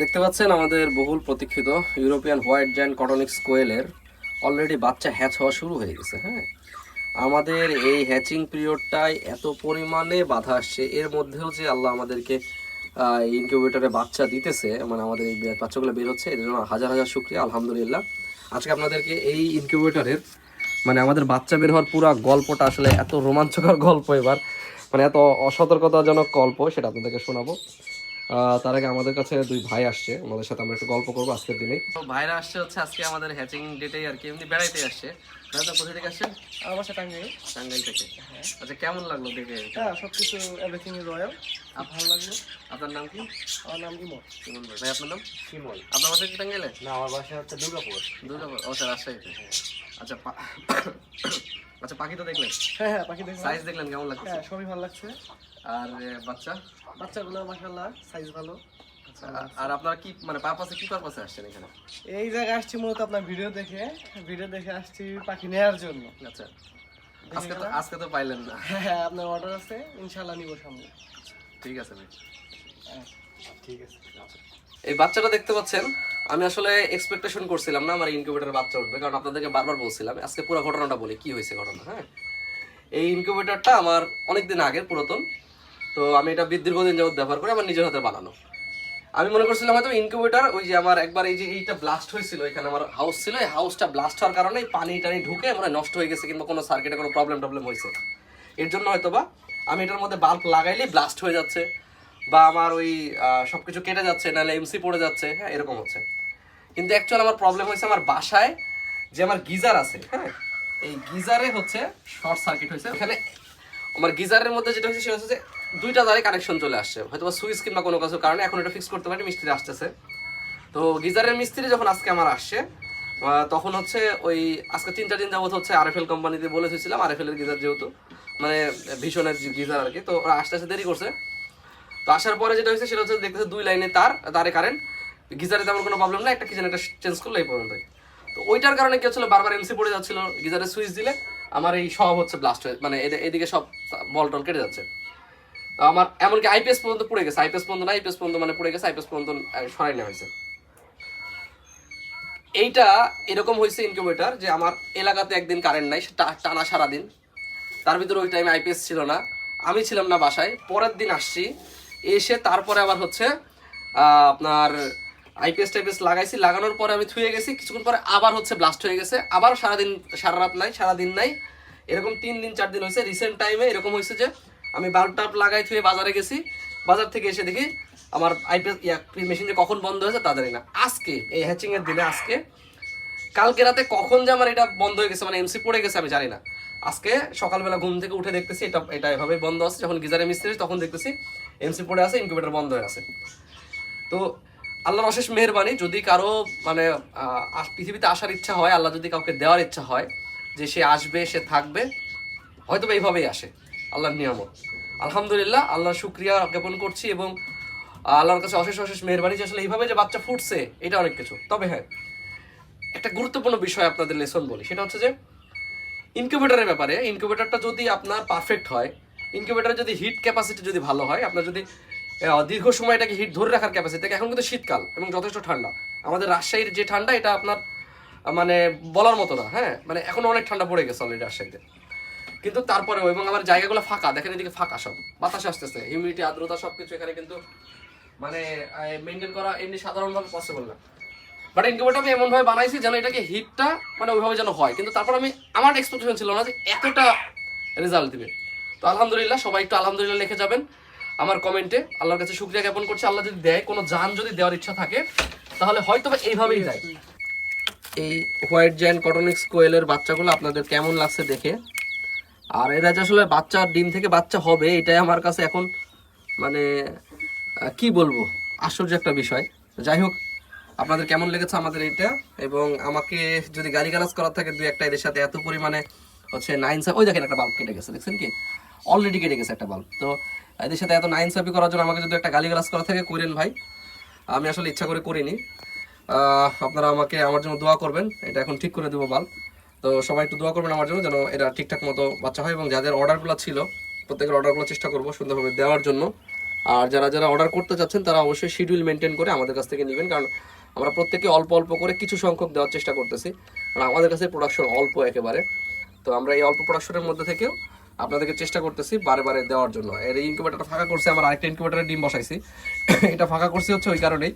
দেখতে পাচ্ছেন আমাদের বহুল প্রতীক্ষিত ইউরোপিয়ান হোয়াইট জ্যান্ট কটনিক্স কোয়েলের অলরেডি বাচ্চা হ্যাচ হওয়া শুরু হয়ে গেছে হ্যাঁ? আমাদের এই হ্যাচিং পিরিয়ডটায় এত পরিমাণে বাধা আসছে, এর মধ্যেও যে আল্লাহ আমাদেরকে ইনকিউবেটরে বাচ্চা দিতেছে মানে আমাদের এই বাচ্চাগুলো বের হচ্ছে এর জন্য হাজার হাজার শুক্রিয়া, আলহামদুলিল্লাহ। আজকে আপনাদেরকে এই ইনকিউবেটরের মানে আমাদের বাচ্চা বের হওয়ার পুরো গল্পটা আসলে এত রোমাঞ্চকর গল্প এবার মানে এত অসতর্কতাজনক গল্প, সেটা আপনাদেরকে শোনাবো। তার আগে আমাদের কাছে দুই ভাই আসছে। আমাদের সাথে আমরা একটু গল্প করব আজকের দিনে। তো ভাইরা আসছে হচ্ছে আজকে আমাদের হ্যাচিং ডেটেই আর কি এমনি বেড়াইতে আসছে। দাদা কোথা থেকে আসছেন? আমার বাসা টাঙ্গাইল। টাঙ্গাইল থেকে। আচ্ছা কেমন লাগল দেখে? হ্যাঁ সব কিছু এভরিথিং ইজ রয়্যাল ভালো লাগল। আপনার নাম কি? আমার নাম ইমন। ভাই। আপনার নাম? শিমল। আপনার বাসা কি টাঙ্গাইলে? না আমার বাসা হচ্ছে দুর্গাপুর। দুর্গাপুর। ও স্যার রাজশাহীতে। আচ্ছা পা- আচ্ছা পাখি তো দেখলেন? হ্যাঁ হ্যাঁ পাখি দেখো সাইজ দেখলেন কেমন লাগছে হ্যাঁ সবই ভালো লাগছে। আর বাচ্চা? বাচ্চাগুলো মাসাল্লাহ সাইজ ভালো। আচ্ছা, আর আপনার কি মানে পারপাসে কি পারপাসে আসছেন এখানে? এই জায়গায় আসছি মূলত আপনার ভিডিও দেখে। ভিডিও দেখে আসছি পাখি নেওয়ার জন্য। আচ্ছা। আজকে তো আজকে তো পাইলেন না। হ্যাঁ হ্যাঁ আপনার অর্ডার আছে ইনশাল্লাহ নিব সামনে। ঠিক আছে ভাই। হ্যাঁ। ঠিক আছে এই বাচ্চাটা দেখতে পাচ্ছেন? আমি আসলে এক্সপেকটেশন করছিলাম না আমার ইনকিউবেটর বাচ্চা উঠবে কারণ আপনাদেরকে বারবার বলছিলাম আজকে পুরো ঘটনাটা বলি কি হয়েছে ঘটনা হ্যাঁ? এই ইনকিউবেটরটা আমার অনেক দিন আগের পুরাতন তো আমি এটা দীর্ঘদিন যাবত ব্যবহার করে, আমার নিজের হাতে বানানো। আমি মনে করছিলাম হয়তো ইনকিউবেটর ওই যে আমার একবার এই যে এইটা ব্লাস্ট হয়েছিল, এখানে আমার হাউস ছিল, এই হাউসটা ব্লাস্ট হওয়ার কারণে পানি টানি ঢুকে মানে নষ্ট হয়ে গেছে কিংবা কোনো সার্কিটে কোনো প্রবলেম টবলেম হয়েছে। এর জন্য হয়তো বা আমি এটার মধ্যে বাল্ব লাগাইলে ব্লাস্ট হয়ে যাচ্ছে, বা আমার ওই সব কিছু কেটে যাচ্ছে, নাহলে এমসি পড়ে যাচ্ছে হ্যাঁ এরকম হচ্ছে। কিন্তু অ্যাকচুয়াল আমার প্রবলেম হয়েছে আমার বাসায় যে আমার গিজার আছে হ্যাঁ এই গিজারে হচ্ছে শর্ট সার্কিট হয়েছে। এখানে আমার গিজারের মধ্যে যেটা হচ্ছে সেটা হচ্ছে যে দুইটা তারে কানেকশন চলে আসছে। হয়তো বা সুইচ কিংবা কোনো কিছু কারণে এখন এটা ফিক্স করতে পারি, মিস্ত্রি আসতেছে। তো গিজারের মিস্ত্রি যখন আজকে আমার আসছে তখন হচ্ছে ওই আজকে তিন চার দিন যাবত হচ্ছে আরএফএল কোম্পানিতে বলে দিয়েছিলাম আরএফএল এর গিজার যেহেতু মানে ভীষণের গিজার আর কি। তো ওরা আসতে আসতে দেরি করছে। তো আসার পরে যেটা হয়েছে, সেটা হচ্ছে দেখতেছে দুই লাইনে তার, তারে কারেন্ট গিজারে তেমন কোনো প্রবলেম না একটা কি যেন একটা চেঞ্জ করলে এই পর্যন্ত তো ওইটার কারণে কি হচ্ছিল, বারবার এমসি পড়ে যাচ্ছিল, গিজারে সুইচ দিলে, আমার এই সব হচ্ছে ব্লাস্ট হয়ে মানে এদে- এদিকে সব বল টল কেটে যাচ্ছে। আমার, এমনকি আইপিএস পর্যন্ত পড়ে গেছে, আইপিএস পর্যন্ত না, আইপিএস পর্যন্ত মানে পড়ে গেছে, আইপিএস পর্যন্ত সরাই নেওয়া হয়েছে। এইটা এরকম হয়েছে ইনকিউবেটর যে আমার এলাকাতে একদিন কারেন্ট নাই টানা সারাদিন। তার ভিতরে ওই টাইমে আইপিএস ছিল না। আমি ছিলাম না বাসায়। পরের দিন আসছি, এসে তারপরে আবার হচ্ছে আপনার আইপিএস টাইপিএস লাগাইছি। লাগানোর পরে আমি থুয়ে গেছি। কিছুক্ষণ পরে আবার হচ্ছে ব্লাস্ট হয়ে গেছে। আবার সারাদিন, সারা রাত নাই, সারাদিন নাই। এরকম তিন দিন, চার দিন হয়েছে। রিসেন্ট টাইমে এরকম হয়েছে যে আমি বাল্ব টাল্ব লাগাই থুয়ে বাজারে গেছি। বাজার থেকে এসে দেখি আমার আইপিএস, ইয়া মেশিন যে কখন বন্ধ হয়েছে তা জানি না। আজকে, এই হ্যাচিং এর দিনে আজকে। কালকে রাতে কখন যে আমার এটা বন্ধ হয়ে গেছে মানে এমসি পড়ে গেছে আমি জানি না। আজকে সকালবেলা ঘুম থেকে উঠে দেখতেছি এটা এটা এভাবে বন্ধ আছে। যখন গিজারে মিস্ত্রি তখন দেখতেছি এমসি পড়ে আছে ইনকিউবেটর বন্ধ হয়ে আছে। তো আল্লাহর অশেষ মেহরবানি, যদি কারও মানে পৃথিবীতে আসার ইচ্ছা হয়, আল্লাহ যদি কাউকে দেওয়ার ইচ্ছা হয় যে সে আসবে, সে থাকবে হয়তো এইভাবেই আসে। আল্লাহর নিয়ামত। আলহামদুলিল্লাহ আল্লাহ শুক্রিয়া জ্ঞাপন করছি এবং আল্লাহর কাছে অশেষ অশেষ মেহরবানি যে আসলে এইভাবে যে বাচ্চা ফুটছে, এটা অনেক কিছু। তবে হ্যাঁ একটা গুরুত্বপূর্ণ বিষয় আপনাদের লেসন বলি। সেটা হচ্ছে যে, ইনকিউবেটরের ব্যাপারে, ইনকিউবেটরটা যদি আপনার পারফেক্ট হয় ইনকিউবেটরের যদি হিট ক্যাপাসিটি যদি ভালো হয়, আপনার যদি দীর্ঘ সময় এটাকে হিট ধরে রাখার ক্যাপাসিটি এখন কিন্তু শীতকাল এবং যথেষ্ট ঠান্ডা। আমাদের রাজশাহীর যে ঠান্ডা, এটা আপনার মানে বলার মতো না হ্যাঁ? মানে এখন অনেক ঠান্ডা পড়ে গেছে অলরেডি রাজশাহীতে। কিন্তু তারপরেও এবং আমার জায়গাগুলো ফাঁকা, দেখেন এদিকে ফাঁকা সব, বাতাস আসতেছে হিউমিডিটি আর্দ্রতা সব কিছু এখানে কিন্তু মানে মেনটেন করা এমনি সাধারণভাবে পসিবল না। বাট ইনকিউবেটর আমি এমনভাবে বানাইছি যেন এটাকে হিটটা মানে ওইভাবে যেন হয়। কিন্তু তারপর আমি, আমার এক্সপেকটেশন ছিল না যে এতটা রেজাল্ট দিবে। তো আলহামদুলিল্লাহ, সবাই একটু আলহামদুলিল্লাহ লিখে যাবেন আমার কমেন্টে আল্লাহর কাছে শুক্রিয়া জ্ঞাপন করছি। আল্লাহ যদি দেয়, কোনো যান যদি দেওয়ার ইচ্ছা থাকে, তাহলে হয়তো এইভাবেই যায়। এই হোয়াইট জায়ান্ট কটনিক্স কোয়েলের বাচ্চাগুলো আপনাদের কেমন লাগছে দেখে? আর এরা যে আসলে বাচ্চা ডিম থেকে বাচ্চা হবে, এটাই আমার কাছে এখন মানে কি বলব, আশ্চর্য একটা বিষয়। যাই হোক, আপনাদের কেমন লেগেছে আমাদের এটা এবং আমাকে যদি গালি গালাজ করার থাকে, দুই একটা এদের সাথে এত পরিমাণে হচ্ছে নাইন সাপ ওই দেখেন একটা বাল্ব কেটে গেছে, দেখছেন কি? অলরেডি কেটে গেছে একটা বাল্ব তো এদের সাথে এত নাইন সাপি করার জন্য আমাকে যদি একটা গালি গালাজ করা থাকে, করেন ভাই। আমি আসলে ইচ্ছা করে করিনি। আপনারা আমাকে, আমার জন্য দোয়া করবেন। এটা এখন ঠিক করে দেবো বাল্ব তো সবাই একটু দোয়া করবেন আমার জন্য যেন এটা ঠিকঠাক মতো বাচ্চা হয় এবং যাদের অর্ডারগুলো ছিল, প্রত্যেকের অর্ডারগুলো চেষ্টা করব সুন্দরভাবে দেওয়ার জন্য। আর যারা যারা অর্ডার করতে চাচ্ছেন তারা অবশ্যই শিডিউল মেনটেন করে আমাদের কাছ থেকে নেবেন। কারণ আমরা প্রত্যেকে অল্প অল্প করে কিছু সংখ্যক দেওয়ার চেষ্টা করতেছি। কারণ আমাদের কাছে প্রোডাকশন অল্প একেবারে। তো আমরা এই অল্প প্রোডাকশনের মধ্যে থেকেও আপনাদেরকে চেষ্টা করতেছি বারে বারে দেওয়ার জন্য। এর ইনকিউবেটারটা ফাঁকা করছে, আমার আরেকটা ইনকিউবেটারে ডিম বসাইছি। এটা ফাঁকা করছি হচ্ছে ওই কারণেই।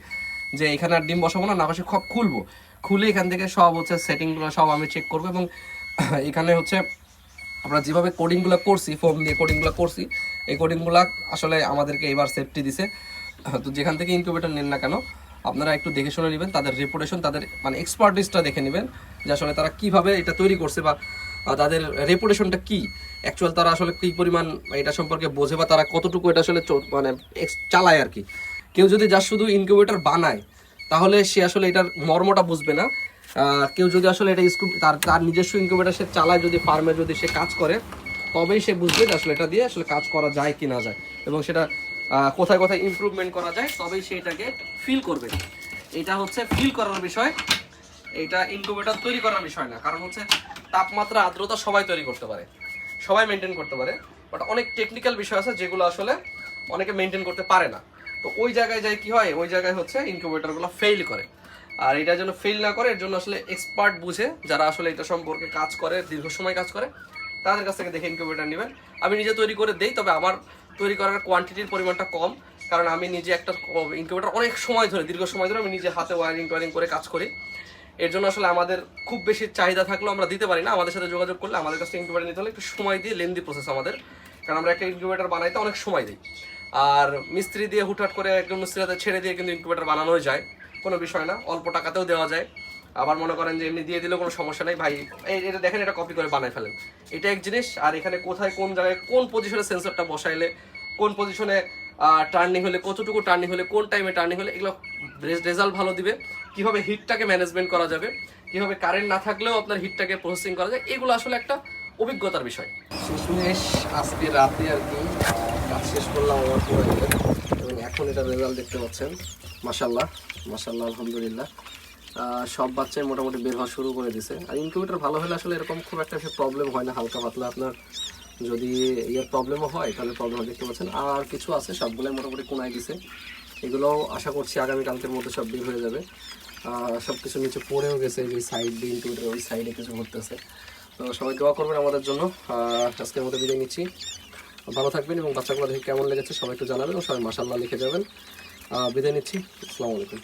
যে এখানে আর ডিম বসাবো না না পাশে খপ খুলবো। খুলে এখান থেকে সব হচ্ছে সেটিংগুলো সব আমি চেক করব এবং এখানে হচ্ছে আমরা যেভাবে কোডিংগুলো করছি ফোম দিয়ে কোডিংগুলো করছি, এই কোডিংগুলো আসলে আমাদেরকে এবার সেফটি দিছে। তো যেখান থেকে ইনকিউবেটর নেন না কেন, আপনারা একটু দেখে শুনে নেবেন, তাদের রেপুটেশন তাদের মানে এক্সপার্টিসটা দেখে নেবেন, যে আসলে তারা কীভাবে এটা তৈরি করছে বা তাদের রেপুটেশনটা কি। অ্যাকচুয়াল তারা আসলে কী পরিমাণ, এটা সম্পর্কে বোঝে বা তারা কতটুকু এটা আসলে মানে চালায় আর কি। কেউ যদি যা শুধু ইনকিউবেটর বানায়, তাহলে সে আসলে এটার মর্মটা বুঝবে না। কেউ যদি আসলে এটা স্কুল তার তার নিজস্ব ইনকিউবেটর সে চালায় যদি ফার্মে যদি সে কাজ করে, তবেই সে বুঝবে যে আসলে এটা দিয়ে আসলে কাজ করা যায় কি না যায়। এবং সেটা কোথায় কোথায় ইমপ্রুভমেন্ট করা যায়, তবেই সে এটাকে ফিল করবে। এটা হচ্ছে ফিল করার বিষয়। এটা ইনকিউবেটর তৈরি করার বিষয় না, কারণ হচ্ছে তাপমাত্রা, আর্দ্রতা সবাই তৈরি করতে পারে। সবাই মেনটেন করতে পারে। বাট অনেক টেকনিক্যাল বিষয় আছে যেগুলো আসলে অনেকে মেনটেন করতে পারে না। তো ওই জায়গায় যাই কি হয়? ওই জায়গায় হচ্ছে ইনকিউবেটরগুলো ফেল করে। আর এটা যেন ফেল না করে, এর জন্য আসলে এক্সপার্ট বুঝে, যারা আসলে এটা সম্পর্কে কাজ করে, দীর্ঘ সময় কাজ করে, তাদের কাছ থেকে দেখে ইনকিউবেটর নেবেন। আমি নিজে তৈরি করে দেই, তবে আমার তৈরি করার কোয়ান্টিটির পরিমাণটা কম, কারণ আমি নিজে একটা ইনকিউবেটর অনেক সময় ধরে, দীর্ঘ সময় ধরে আমি নিজে হাতে ওয়ারিং টোয়ারিং করে কাজ করি। এর জন্য আসলে আমাদের খুব বেশি চাহিদা থাকলেও আমরা দিতে পারি না। আমাদের সাথে যোগাযোগ করলে আমাদের কাছে ইনকিউবেটর নিতে হলে একটু সময় দিয়ে লেন্দি প্রসেস আমাদের। কারণ আমরা একটা ইনকিউবেটর বানাইতে অনেক সময় দিই। আর মিস্ত্রি দিয়ে হুটহাট করে একজন মিস্ত্রি হাতে ছেড়ে দিয়ে কিন্তু ইনকিউবেটর বানানো যায়। কোনো বিষয় না, অল্প টাকাতেও দেওয়া যায়। আবার মনে করেন যে এমনি দিয়ে দিলেও কোনো সমস্যা নেই। ভাই এটা দেখেন, এটা কপি করে বানাই ফেলেন। এটা এক জিনিস, আর এখানে কোথায় কোন জায়গায় কোন পজিশনে সেন্সরটা বসাইলে, কোন পজিশনে টার্নিং হলে, কতটুকু টার্নিং হলে, কোন টাইমে টার্নিং হলে, এগুলো রেজাল্ট ভালো দিবে। কীভাবে হিটটাকে ম্যানেজমেন্ট করা যাবে, কীভাবে কারেন্ট না থাকলেও আপনার হিটটাকে প্রসেসিং করা যায়, এগুলো আসলে একটা অভিজ্ঞতার বিষয়। শেষমেশ আজকে রাতে আর কি কাজ শেষ করলাম আমার এবং এখন এটা রেজাল্ট দেখতে পাচ্ছেন। মাসাল্লাহ মাসাল্লাহ আলহামদুলিল্লাহ। সব বাচ্চাই মোটামুটি বের হওয়া শুরু করে দিছে। আর ইনকিউবেটর ভালো হলে আসলে এরকম খুব একটা প্রবলেম হয় না, হালকা পাতলা। আপনার যদি ইয়ার প্রবলেমও হয়, তাহলে প্রবলেম দেখতে পাচ্ছেন। আর কিছু আছে, সবগুলোই মোটামুটি কোনায় দিছে। এগুলো আশা করছি আগামীকালকের মধ্যে সব বের হয়ে যাবে। সব কিছু নিচে পড়েও গেছে যে সাইড দিয়ে ইনকিউবেটর ওই সাইডে কিছু ঘুরতেছে তো সবাই দোয়া করবেন আমাদের জন্য। আজকের মধ্যে বিদায় নিচ্ছি। ভালো থাকবেন এবং বাচ্চাগুলো দেখে কেমন লেগেছে সবাই একটু জানাবেন সবাই মাসাল্লাহ লিখে যাবেন। বিদায় নিচ্ছি। আসসালামু আলাইকুম।